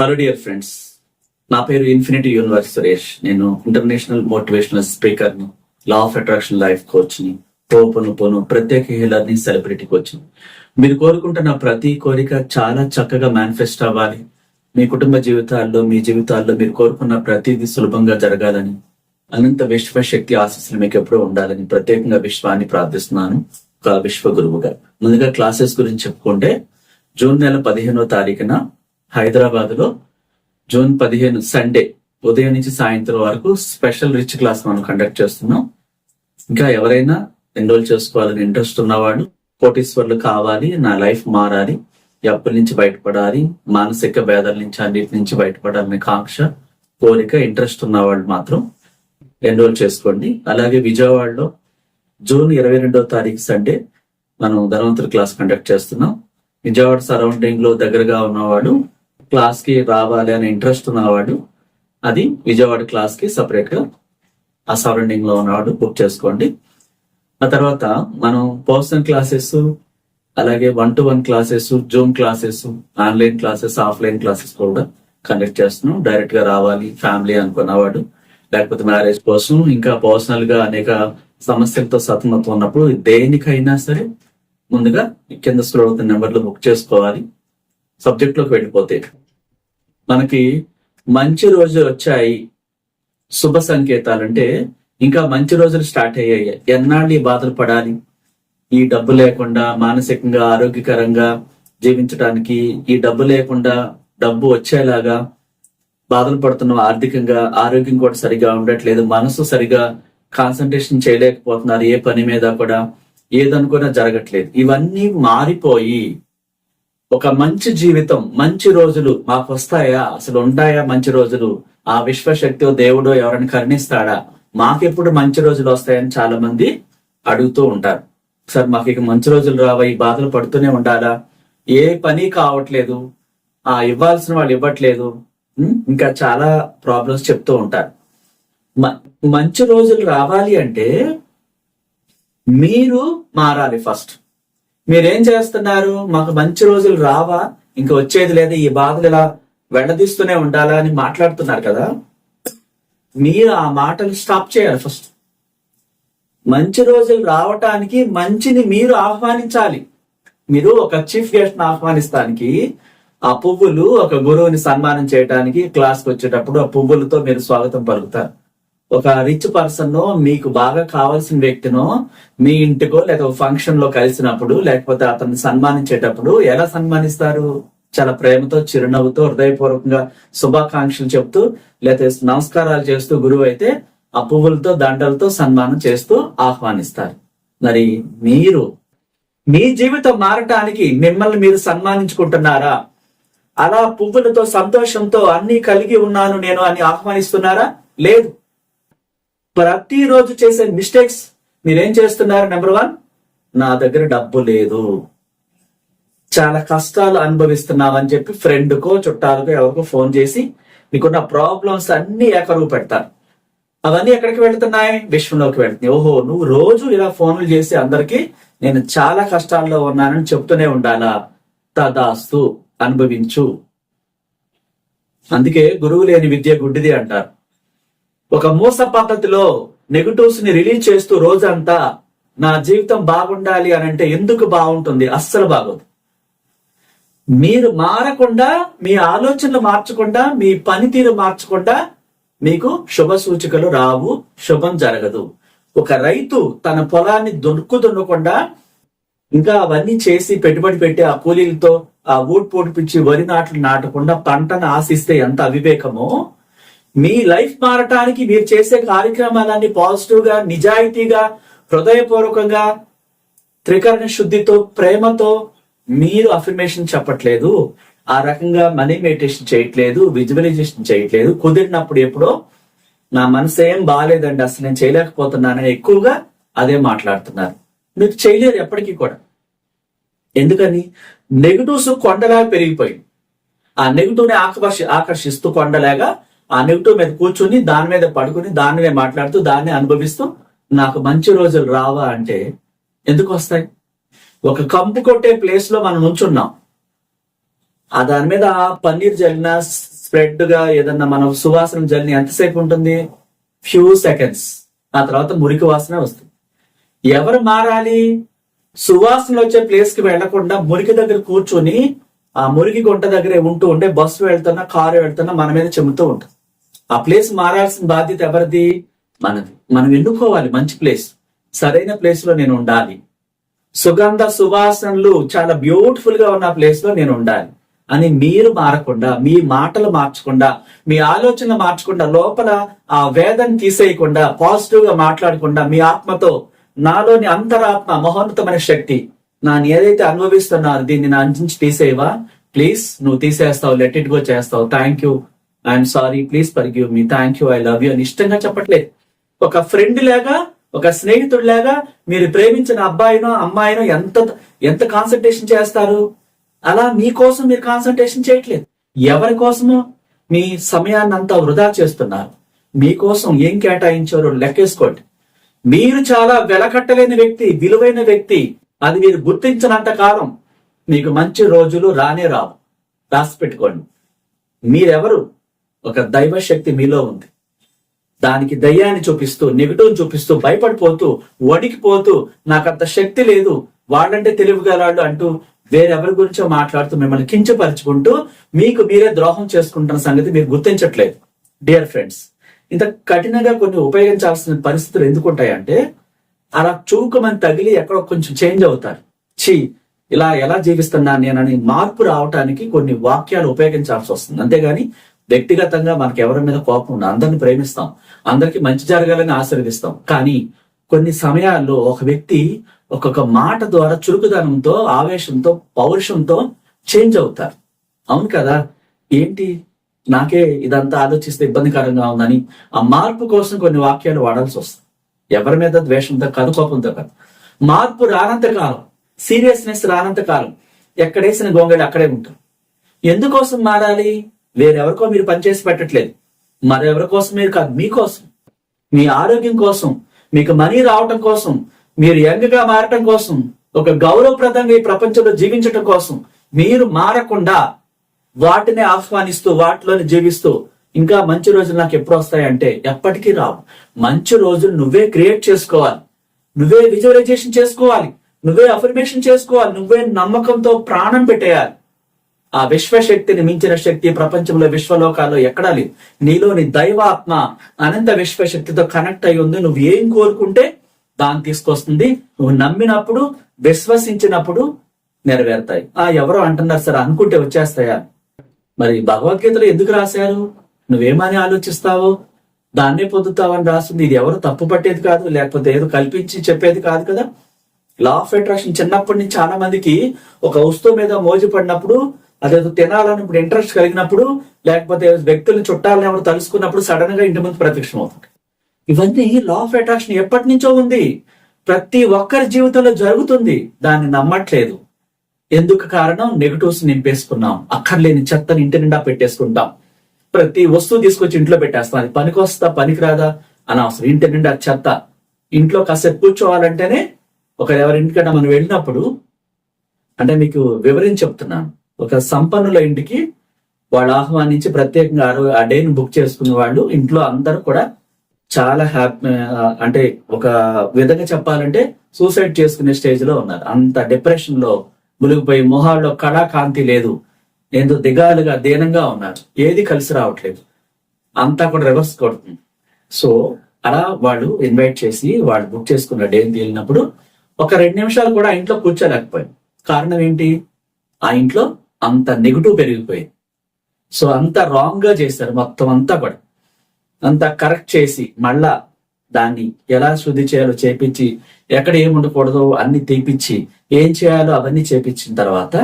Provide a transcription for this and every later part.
Hello dear friends నా పేరు infinity universe Suresh. నేను ఇంటర్నేషనల్ మోటివేషనల్ స్పీకర్ని లా ఆఫ్ అట్రాక్షన్ లైఫ్ కోచ్ని పోను పోను ప్రత్యేక హీలర్ని సెలబ్రిటీ కోచ్ని. మీరు కోరుకుంటున్న ప్రతి కోరిక చాలా చక్కగా మేనిఫెస్ట్ అవ్వాలి. మీ కుటుంబ జీవితాల్లో మీ జీవితాల్లో మీరు కోరుకున్న ప్రతిదీ సులభంగా జరగాలని అనంత విశ్వ శక్తి ఆశీస్సులు మీకు ఎప్పుడూ ఉండాలని ప్రత్యేకంగా విశ్వాన్ని ప్రార్థిస్తున్నాను. ఒక విశ్వ గురువుగా ముందుగా క్లాసెస్ గురించి చెప్పుకుంటే జూన్ నెల పదిహేనో తారీఖున హైదరాబాద్లో జూన్ పదిహేను సండే ఉదయం నుంచి సాయంత్రం వరకు స్పెషల్ రిచ్ క్లాస్ మనం కండక్ట్ చేస్తున్నాం. ఇంకా ఎవరైనా ఎన్రోల్ చేసుకోవాలని ఇంట్రెస్ట్ ఉన్నవాడు కోటీశ్వర్లు కావాలి నా లైఫ్ మారాలి అప్పుల నుంచి బయటపడాలి మానసిక భేదాల నుంచి అన్నిటి నుంచి బయటపడాలనే కాంక్ష కోరిక ఇంట్రెస్ట్ ఉన్నవాళ్ళు మాత్రం ఎన్రోల్ చేసుకోండి. అలాగే విజయవాడలో జూన్ ఇరవై రెండో తారీఖు సండే మనం ధనవంతుడి క్లాస్ కండక్ట్ చేస్తున్నాం. విజయవాడ సరౌండింగ్లో దగ్గరగా ఉన్నవాడు క్లాస్కి రావాలి అనే ఇంట్రెస్ట్ ఉన్నవాడు అది విజయవాడ క్లాస్కి సపరేట్గా ఆ సరౌండింగ్లో ఉన్నవాడు బుక్ చేసుకోండి. ఆ తర్వాత మనం పర్సనల్ క్లాసెస్ అలాగే one to one classes zoom classes online classes offline classes కూడా కండక్ట్ చేస్తున్నాం. డైరెక్ట్గా రావాలి ఫ్యామిలీ అనుకున్నవాడు లేకపోతే మ్యారేజ్ కోసం ఇంకా పర్సనల్గా అనేక సమస్యలతో సతమతం ఉన్నప్పుడు దేనికైనా సరే ముందుగా కింద స్క్రోల్ అవుతున్న నెంబర్లు బుక్ చేసుకోవాలి. సబ్జెక్ట్లోకి వెళ్ళిపోతే. మనకి మంచి రోజులు వచ్చాయి శుభ సంకేతాలు అంటే ఇంకా మంచి రోజులు స్టార్ట్ అయ్యాయి. ఎన్నాళ్ళు ఈ బాధలు పడాలి? ఈ డబ్బు లేకుండా మానసికంగా ఆరోగ్యకరంగా జీవించడానికి ఈ డబ్బు లేకుండా డబ్బు వచ్చేలాగా బాధలు పడుతున్నాం ఆర్థికంగా ఆరోగ్యం కూడా సరిగా ఉండట్లేదు మనసు సరిగా కాన్సన్ట్రేషన్ చేయలేకపోతున్నారు ఏ పని మీద కూడా ఏదనుకున్నా జరగట్లేదు. ఇవన్నీ మారిపోయి ఒక మంచి జీవితం మంచి రోజులు మాకు వస్తాయా అసలు ఉంటాయా మంచి రోజులు? ఆ విశ్వశక్తి దేవుడు ఎవరైనా కరుణిస్తాడా? మాకెప్పుడు మంచి రోజులు వస్తాయని చాలా మంది అడుగుతూ ఉంటారు. సార్ మాకు ఇక మంచి రోజులు రావా? ఈ బాధలు పడుతూనే ఉండాలా? ఏ పని కావట్లేదు. ఆ ఇవ్వాల్సిన వాళ్ళు ఇవ్వట్లేదు. ఇంకా చాలా ప్రాబ్లమ్స్ చెప్తూ ఉంటారు. మ- మంచి రోజులు రావాలి అంటే మీరు మారాలి ఫస్ట్. మీరేం చేస్తున్నారు? మాకు మంచి రోజులు రావా? ఇంకా వచ్చేది లేదు? ఈ బాధలు ఇలా వెళ్ళదీస్తూనే ఉండాలా అని మాట్లాడుతున్నారు కదా? మీరు ఆ మాటలు స్టాప్ చేయాలి ఫస్ట్ మంచి రోజులు రావటానికి మంచిని మీరు ఆహ్వానించాలి. మీరు ఒక చీఫ్ గెస్ట్ని ఆహ్వానిస్తానికి ఆ పువ్వులు ఒక గురువుని సన్మానం చేయడానికి క్లాస్కి వచ్చేటప్పుడు ఆ పువ్వులతో మీరు స్వాగతం పలుకుతారు. ఒక రిచ్ పర్సన్ మీకు బాగా కావాల్సిన వ్యక్తినో మీ ఇంటికో లేకపోతే ఫంక్షన్లో కలిసినప్పుడు లేకపోతే అతన్ని సన్మానించేటప్పుడు ఎలా సన్మానిస్తారు? చాలా ప్రేమతో చిరునవ్వుతో హృదయపూర్వకంగా శుభాకాంక్షలు చెప్తూ లేకపోతే నమస్కారాలు చేస్తూ గురువు అయితే ఆ పువ్వులతో దండలతో సన్మానం చేస్తూ ఆహ్వానిస్తారు. మరి మీరు మీ జీవితం మారటానికి మిమ్మల్ని మీరు సన్మానించుకుంటున్నారా? అలా పువ్వులతో సంతోషంతో అన్ని కలిగి ఉన్నాను నేను అని ఆహ్వానిస్తున్నారా? లేదు. ప్రతిరోజు చేసే మిస్టేక్స్ మీరేం చేస్తున్నారు నెంబర్ వన్ నా దగ్గర డబ్బు లేదు. చాలా కష్టాలు అనుభవిస్తున్నామని చెప్పి ఫ్రెండ్కో చుట్టాలకో ఎవరికో ఫోన్ చేసి మీకున్న ప్రాబ్లమ్స్ అన్ని ఏకరువు పెడతారు. అవన్నీ ఎక్కడికి వెళ్తున్నాయి? విశ్వంలోకి వెళ్తున్నాయి. ఓహో నువ్వు రోజు ఇలా ఫోన్లు చేసి అందరికి నేను చాలా కష్టాల్లో ఉన్నానని చెప్తూనే ఉండాలా? తదాస్తు అనుభవించు. అందుకే గురువు లేని విద్య గుడ్డిది అంటారు. ఒక మూస పద్ధతిలో నెగటివ్స్ని రిలీజ్ చేస్తూ రోజంతా నా జీవితం బాగుండాలి అని అంటే ఎందుకు బాగుంటుంది? అస్సలు బాగోదు. మీరు మారకుండా మీ ఆలోచనలు మార్చకుండా మీ పనితీరు మార్చకుండా మీకు శుభ సూచికలు రావు శుభం జరగదు. ఒక రైతు తన పొలాన్ని దొరుకు దున్నకుండా ఇంకా అవన్నీ చేసి పెట్టుబడి పెట్టి ఆ కూలీలతో ఆ ఊట్ పొడిపించి వరి నాట్లు నాటకుండా పంటను ఆశిస్తే ఎంత అవివేకమో? మీ లైఫ్ మారటానికి మీరు చేసే కార్యక్రమాలన్నీ పాజిటివ్గా నిజాయితీగా హృదయపూర్వకంగా త్రికరణ శుద్ధితో ప్రేమతో మీరు అఫర్మేషన్ చెప్పట్లేదు. ఆ రకంగా మనీ మెడిటేషన్ చేయట్లేదు విజువలైజేషన్ చేయట్లేదు. కుదిరినప్పుడు ఎప్పుడో నా మనసు ఏం బాగాలేదండి అసలు నేను చేయలేకపోతున్నానని ఎక్కువగా అదే మాట్లాడుతున్నారు. మీరు చేయలేరు ఎప్పటికీ కూడా. ఎందుకని? నెగిటివ్స్ కొండలాగా పెరిగిపోయింది. ఆ నెగిటివ్ని ఆకర్షి ఆకర్షిస్తూ కొండలాగా ఆ నెగిటివ్ మీద కూర్చుని దాని మీద పడుకుని దానినే మాట్లాడుతూ దాన్ని అనుభవిస్తూ నాకు మంచి రోజులు రావా అంటే ఎందుకు వస్తాయి? ఒక కంపు కొట్టే ప్లేస్లో మనం ఉంచున్నాం. ఆ దాని మీద పన్నీర్ జల్లినా స్ప్రెడ్గా ఏదన్నా మనం సువాసన జల్లిన ఎంతసేపు ఉంటుంది? ఫ్యూ సెకండ్స్ ఆ తర్వాత మురికి వాసన వస్తుంది. ఎవరు మారాలి? సువాసనలు వచ్చే ప్లేస్కి వెళ్ళకుండా మురికి దగ్గర కూర్చొని ఆ మురికి గుంట దగ్గరే ఉంటూ ఉంటే బస్సు వెళ్తున్నా కారు వెళ్తున్నా మన మీద చెబుతూ ఉంటుంది. ఆ ప్లేస్ మారాల్సిన బాధ్యత ఎవరిది? మనది. మనం ఎన్నుకోవాలి? మంచి ప్లేస్ సరైన ప్లేస్లో నేను ఉండాలి. సుగంధ సువాసనలు చాలా బ్యూటిఫుల్గా ఉన్న ప్లేస్లో నేను ఉండాలి. అని మీరు మారకుండా మీ మాటలు మార్చకుండా మీ ఆలోచనలు మార్చకుండా లోపల ఆ వేదన తీసేయకుండా పాజిటివ్గా మాట్లాడకుండా మీ ఆత్మతో నాలోని అంతరాత్మ మహోన్నతమైన శక్తి నేను ఏదైతే అనుభవిస్తున్నారో దీన్ని నా నుంచి తీసేయవా? ప్లీజ్ నువ్వు తీసేస్తావు లెట్ ఇట్ గో చేస్తావు. Thank you I'm sorry please forgive me thank you I love you అని ఇష్టంగా చెప్పట్లేదు. ఒక ఫ్రెండ్ లాగా ఒక స్నేహితుడిలాగా మీరు ప్రేమించిన అబ్బాయినో అమ్మాయినో ఎంత ఎంత కాన్సన్ట్రేషన్ చేస్తారు? అలా మీకోసం మీరు కాన్సన్ట్రేషన్ చేయట్లేదు. ఎవరి కోసమో? మీ సమయాన్ని అంతా వృధా చేస్తున్నారు. మీకోసం ఏం కేటాయించారో లెక్కేసుకోండి. మీరు చాలా వెలకట్టలేని వ్యక్తి విలువైన వ్యక్తి. అది మీరు గుర్తించినంత కాలం మీకు మంచి రోజులు రానే రావు. రాసి పెట్టుకోండి. మీరెవరు? ఒక దైవ శక్తి మీలో ఉంది. దానికి దయ్యాన్ని చూపిస్తూ నెగిటివ్ చూపిస్తూ భయపడిపోతూ వణికిపోతూ నాకంత శక్తి లేదు వాళ్ళంటే తెలివిగలాళ్ళు అంటూ వేరెవరి గురించో మాట్లాడుతూ మిమ్మల్ని కించపరుచుకుంటూ మీకు మీరే ద్రోహం చేసుకుంటున్న సంగతి మీరు గుర్తించట్లేదు. డియర్ ఫ్రెండ్స్ ఇంత కఠినంగా కొన్ని ఉపయోగించాల్సిన పరిస్థితులు ఎందుకు ఉంటాయంటే అలా చూకమని తగిలి ఎక్కడో కొంచెం చేంజ్ అవుతారు. ఛీ ఇలా ఎలా జీవిస్తున్నాను నేనని మార్పు రావటానికి కొన్ని వాక్యాలు ఉపయోగించాల్సి వస్తుంది. అంతేగాని వ్యక్తిగతంగా మనకి ఎవరి మీద కోపం ఉండదు అందరిని ప్రేమిస్తాం. అందరికి మంచి జరగాలని ఆశీర్వదిస్తాం. కానీ కొన్ని సమయాల్లో ఒక వ్యక్తి ఒక్కొక్క మాట ద్వారా చురుకుదనంతో ఆవేశంతో పౌరుషంతో చేంజ్ అవుతారు. అవును కదా? ఏంటి? నాకే ఇదంతా ఆలోచిస్తే ఇబ్బందికరంగా ఉందని ఆ మార్పు కోసం కొన్ని వాక్యాలు వాడాల్సి వస్తుంది. ఎవరి మీద ద్వేషంతో కాదు కోపంతో కాదు. మార్పు రానంత కాలం సీరియస్నెస్ రానంత కాలం ఎక్కడేసిన గొంగళి అక్కడే ఉంటాం. ఎందుకోసం మారాలి? వేరెవరికో మీరు పనిచేసి పెట్టట్లేదు. మరెవరి కోసం మీరు కాదు మీకోసం. మీ ఆరోగ్యం కోసం మీకు మనీ రావటం కోసం మీరు యంగ్గా మారటం కోసం ఒక గౌరవప్రదంగా ఈ ప్రపంచంలో జీవించటం కోసం మీరు మారకుండా వాటిని ఆహ్వానిస్తూ వాటిలోని జీవిస్తూ ఇంకా మంచి రోజులు నాకు ఎప్పుడు వస్తాయంటే ఎప్పటికీ రావు. మంచి రోజులు నువ్వే క్రియేట్ చేసుకోవాలి. నువ్వే విజువలైజేషన్ చేసుకోవాలి. నువ్వే అఫర్మేషన్ చేసుకోవాలి. నువ్వే నమ్మకంతో ప్రాణం పెట్టేయాలి. ఆ విశ్వశక్తిని మించిన శక్తి ప్రపంచంలో విశ్వలోకాల్లో ఎక్కడా లేదు. నీలోని దైవాత్మ అనంత విశ్వశక్తితో కనెక్ట్ అయి ఉంది. నువ్వు ఏం కోరుకుంటే దాన్ని తీసుకొస్తుంది. నువ్వు నమ్మినప్పుడు విశ్వసించినప్పుడు నెరవేరుతాయి. ఆ ఎవరో అంటున్నారు సరే అనుకుంటే వచ్చేస్తాయా? మరి భగవద్గీతలో ఎందుకు రాశారు? నువ్వేమని ఆలోచిస్తావో? దాన్నే పొందుతావని రాస్తుంది. ఇది ఎవరు తప్పు పట్టేది కాదు లేకపోతే ఏదో కల్పించి చెప్పేది కాదు కదా. లా ఆఫ్ అట్రాక్షన్ చిన్నప్పటి నుంచి చాలా మందికి ఒక వస్తువు మీద మోజు పడినప్పుడు అదేదో తినాలని ఇప్పుడు ఇంట్రెస్ట్ కలిగినప్పుడు లేకపోతే వ్యక్తులను చుట్టాలని ఎవరు తలుసుకున్నప్పుడు సడన్గా ఇంటి ముందు ప్రత్యక్షం అవుతుంది. ఇవన్నీ లా ఆఫ్ అట్రాక్షన్ ఎప్పటి నుంచో ఉంది. ప్రతి ఒక్కరి జీవితంలో జరుగుతుంది. దాన్ని నమ్మట్లేదు. ఎందుకు కారణం? నెగటివ్స్ నింపేసుకున్నాం. అక్కర్లేని చెత్తని ఇంటి నిండా పెట్టేసుకుంటాం. ప్రతి వస్తువు తీసుకొచ్చి ఇంట్లో పెట్టేస్తాం. అది పనికొస్తా పనికిరాదా? అనవసరం. ఇంటి నిండా చెత్త. ఇంట్లో కాసేపు కూర్చోవాలంటేనే ఒక ఎవరింటికన్నా మనం వెళ్ళినప్పుడు అంటే మీకు వివరించి చెప్తున్నాను. ఒక సంపన్నుల ఇంటికి వాళ్ళు ఆహ్వానించి ప్రత్యేకంగా ఆ డేని బుక్ చేసుకున్న వాళ్ళు. ఇంట్లో అందరూ కూడా చాలా హ్యాపీ అంటే ఒక విధంగా చెప్పాలంటే సూసైడ్ చేసుకునే స్టేజ్లో ఉన్నారు. అంత డిప్రెషన్లో మునిగిపోయి మొహాల్లో కళాకాంతి లేదు. ఏందో దిగాలుగా దీనంగా ఉన్నారు. ఏది కలిసి రావట్లేదు. అంతా కూడా రివర్స్ కొడుతుంది. సో అలా వాళ్ళు ఇన్వైట్ చేసి వాళ్ళు బుక్ చేసుకున్న డేని తేలినప్పుడు ఒక రెండు నిమిషాలు కూడా ఆ ఇంట్లో కూర్చోలేకపోయింది కారణం ఏంటి? ఆ ఇంట్లో అంత నెగిటివ్ పెరిగిపోయింది. సో అంత రాంగ్గా చేశారు మొత్తం అంతా కూడా. అంతా కరెక్ట్ చేసి మళ్ళా దాన్ని ఎలా శుద్ధి చేయాలో చేపించి ఎక్కడ ఏం ఉండకూడదో అన్ని తీపిచ్చి ఏం చేయాలో అవన్నీ చేపించిన తర్వాత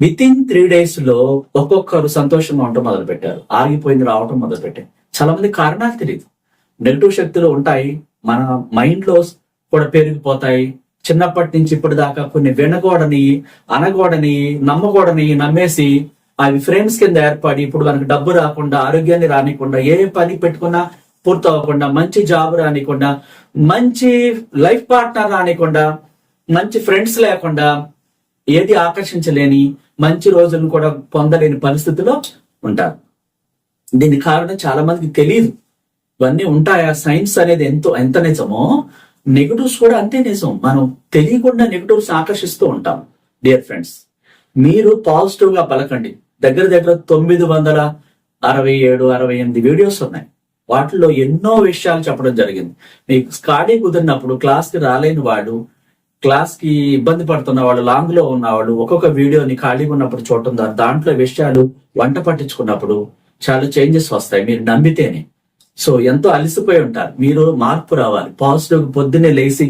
విత్ ఇన్ త్రీ డేస్లో ఒక్కొక్కరు సంతోషంగా ఉండటం మొదలు పెట్టారు ఆగిపోయింది రావటం మొదలు పెట్టారు చాలా మంది కారణాలు తెలియదు నెగిటివ్ శక్తులు ఉంటాయి. మన మైండ్లో కూడా పెరిగిపోతాయి. చిన్నప్పటి నుంచి ఇప్పటి దాకా కొన్ని వినగోడని అనగోడని నమ్మగోడని నమ్మేసి అవి ఫ్రేమ్స్ కింద ఏర్పడి ఇప్పుడు మనకు డబ్బు రాకుండా ఆరోగ్యాన్ని రానికుండా ఏ పని పెట్టుకున్నా పూర్తి అవ్వకుండా మంచి జాబ్ రానికుండా మంచి లైఫ్ పార్ట్నర్ రానికుండా మంచి ఫ్రెండ్స్ లేకుండా ఏది ఆకర్షించలేని మంచి రోజులను కూడా పొందలేని పరిస్థితిలో ఉంటారు. దీని కారణం చాలా మందికి తెలియదు ఇవన్నీ ఉంటాయా? సైన్స్ అనేది ఎంతో ఎంత నిజమో నెగటివ్స్ కూడా అంతే నిజం. మనం తెలియకుండా నెగటివ్స్ ఆకర్షిస్తూ ఉంటాం డియర్ ఫ్రెండ్స్. మీరు పాజిటివ్గా పలకండి. దగ్గర దగ్గర తొమ్మిది వందల అరవై ఏడు అరవై ఎనిమిది వీడియోస్ ఉన్నాయి. వాటిలో ఎన్నో విషయాలు చెప్పడం జరిగింది. మీకు ఖాళీ కుదిరినప్పుడు క్లాస్కి రాలేని వాడు క్లాస్కి ఇబ్బంది పడుతున్న వాళ్ళు లాంగ్లో ఉన్నవాళ్ళు ఒక్కొక్క వీడియోని ఖాళీగా ఉన్నప్పుడు చూడటం ద్వారా దాంట్లో విషయాలు వంట పట్టించుకున్నప్పుడు చాలా చేంజెస్ వస్తాయి. మీరు నమ్మితేనే. సో ఎంతో అలసిపోయి ఉంటారు. మీరు మార్పు రావాలి. పాజిటివ్ పొద్దున్నే లేచి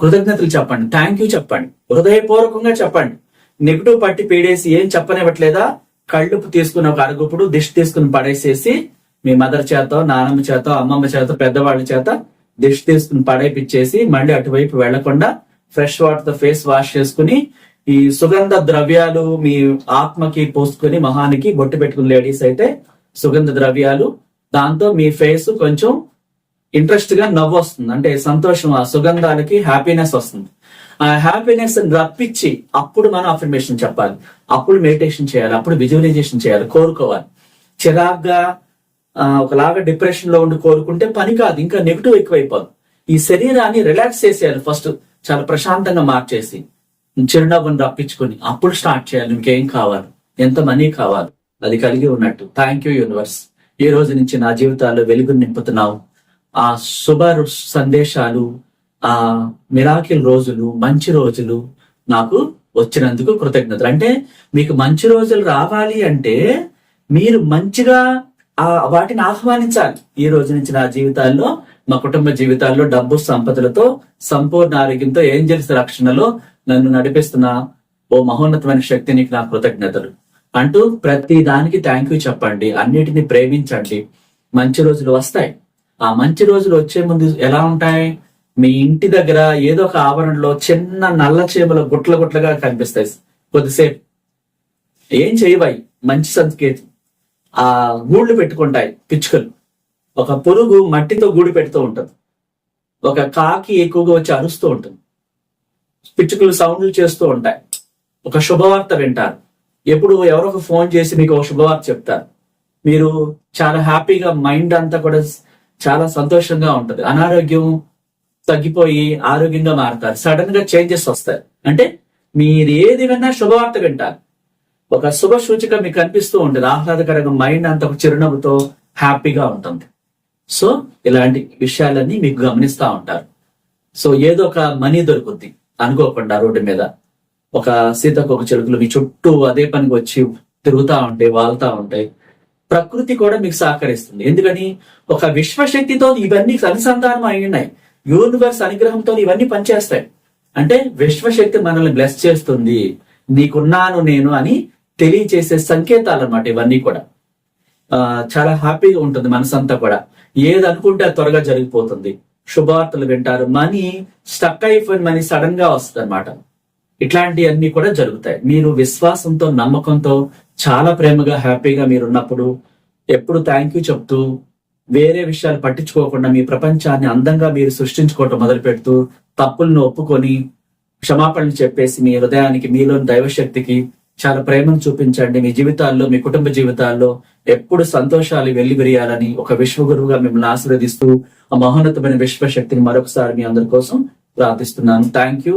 కృతజ్ఞతలు చెప్పండి. థ్యాంక్ యూ చెప్పండి. హృదయపూర్వకంగా చెప్పండి. నెగిటివ్ పట్టి పీడేసి ఏం చెప్పనివ్వట్లేదా? కళ్ళు తీసుకుని ఒక అరుగుప్పుడు దిష్టి తీసుకుని పడేసేసి మీ మదర్ చేత నానమ్మ చేత అమ్మమ్మ చేత పెద్దవాళ్ళ చేత దిష్టి తీసుకుని పడేపిచ్చేసి మళ్ళీ అటువైపు వెళ్ళకుండా ఫ్రెష్ వాటర్తో ఫేస్ వాష్ చేసుకుని ఈ సుగంధ ద్రవ్యాలు మీ ఆత్మకి పోసుకుని మొహానికి బొట్టు పెట్టుకుని లేడీస్ అయితే సుగంధ ద్రవ్యాలు దాంతో మీ ఫేస్ కొంచెం ఇంట్రెస్ట్గా నవ్వు వస్తుంది అంటే సంతోషం ఆ సుగంధానికి హ్యాపీనెస్ వస్తుంది. ఆ హ్యాపీనెస్ రప్పించి అప్పుడు మనం అఫర్మేషన్ చెప్పాలి. అప్పుడు మెడిటేషన్ చేయాలి. అప్పుడు విజువలైజేషన్ చేయాలి. కోరుకోవాలి. చిరాగ్గా ఒకలాగా డిప్రెషన్లో ఉండి కోరుకుంటే పని కాదు. ఇంకా నెగిటివ్ ఎక్కువైపోదు. ఈ శరీరాన్ని రిలాక్స్ చేసేయాలి ఫస్ట్ చాలా ప్రశాంతంగా మార్చేసి చిరునవ్వును రప్పించుకొని అప్పుడు స్టార్ట్ చేయాలి. ఇంకేం కావాలి? ఎంత మనీ కావాలి? అది కలిగి ఉన్నట్టు. థ్యాంక్ యూ యూనివర్స్ ఈ రోజు నుంచి నా జీవితాల్లో వెలుగు నింపుతున్నావు. ఆ శుభ సందేశాలు ఆ మిరాకిల్ రోజులు మంచి రోజులు నాకు వచ్చినందుకు కృతజ్ఞతలు. అంటే మీకు మంచి రోజులు రావాలి అంటే మీరు మంచిగా ఆ వాటిని ఆహ్వానించాలి. ఈ రోజు నుంచి నా జీవితాల్లో మా కుటుంబ జీవితాల్లో డబ్బు సంపదలతో సంపూర్ణ ఆరోగ్యంతో ఏంజల్స్ రక్షణలో నన్ను నడిపిస్తున్న ఓ మహోన్నతమైన శక్తి నీకు నా కృతజ్ఞతలు. అంటూ ప్రతి దానికి థ్యాంక్ యూ చెప్పండి. అన్నిటిని ప్రేమించండి. మంచి రోజులు వస్తాయి. ఆ మంచి రోజులు వచ్చే ముందు ఎలా ఉంటాయి? మీ ఇంటి దగ్గర ఏదో ఒక ఆవరణలో చిన్న నల్ల చేపలు గుట్ల గుట్లగా కనిపిస్తాయి. కొద్దిసేపు. ఏం చేయవాయి మంచి సంకేతం ఆ గూళ్ళు పెట్టుకుంటాయి పిచ్చుకలు. ఒక పురుగు మట్టితో గూడు పెడుతూ ఉంటుంది. ఒక కాకి ఎక్కువగా వచ్చి అరుస్తూ ఉంటుంది. పిచ్చుకలు సౌండ్లు చేస్తూ ఉంటాయి. ఒక శుభవార్త వింటారు. ఎప్పుడు ఎవరో ఒక ఫోన్ చేసి మీకు ఒక శుభవార్త చెప్తారు. మీరు చాలా హ్యాపీగా మైండ్ అంతా కూడా చాలా సంతోషంగా ఉంటుంది. అనారోగ్యం తగ్గిపోయి ఆరోగ్యంగా మారుతారు. సడన్గా చేంజెస్ వస్తాయి. అంటే మీరు ఏది విన్నా శుభవార్త వింటారు. ఒక శుభ సూచిక మీకు కనిపిస్తూ ఉంటుంది. ఆహ్లాదకరంగా మైండ్ అంత చిరునవ్వుతో హ్యాపీగా ఉంటుంది. సో ఇలాంటి విషయాలన్నీ మీకు గమనిస్తూ ఉంటారు. సో ఏదో ఒక మనీ దొరుకుద్ది. అనుకోకుండా రోడ్డు మీద. ఒక సీతాకోక చెరుకులు మీ చుట్టూ అదే పనికి వచ్చి తిరుగుతా ఉంటాయి వాళ్తా ఉంటాయి. ప్రకృతి కూడా మీకు సహకరిస్తుంది. ఎందుకని? ఒక విశ్వశక్తితో ఇవన్నీ అనుసంధానం అయి ఉన్నాయి. యూనివర్స్ అనుగ్రహంతో ఇవన్నీ పనిచేస్తాయి. అంటే విశ్వశక్తి మనల్ని బ్లెస్ చేస్తుంది. నీకున్నాను నేను అని తెలియచేసే సంకేతాలు అన్నమాట ఇవన్నీ కూడా. ఆ చాలా హ్యాపీగా ఉంటుంది మనసంతా కూడా. ఏది అనుకుంటే త్వరగా జరిగిపోతుంది. శుభార్తలు వింటారు. మనీ స్టక్ అయిపోయిన మనీ సడన్గా వస్తుంది అనమాట ఇట్లాంటివన్నీ కూడా జరుగుతాయి. మీరు విశ్వాసంతో నమ్మకంతో చాలా ప్రేమగా హ్యాపీగా మీరు ఉన్నప్పుడు ఎప్పుడు థ్యాంక్ యూ చెప్తూ వేరే విషయాలు పట్టించుకోకుండా మీ ప్రపంచాన్ని అందంగా మీరు సృష్టించుకోవటం మొదలు పెడుతూ తప్పులను ఒప్పుకొని క్షమాపణలు చెప్పేసి మీ హృదయానికి మీలోని దైవశక్తికి చాలా ప్రేమను చూపించండి. మీ జీవితాల్లో మీ కుటుంబ జీవితాల్లో ఎప్పుడు సంతోషాలు వెళ్ళి విరియాలని ఒక విశ్వగురువుగా మిమ్మల్ని ఆశీర్వదిస్తూ ఆ మహోన్నతమైన విశ్వశక్తిని మరొకసారి మీ అందరి కోసం ప్రార్థిస్తున్నాను. Thank you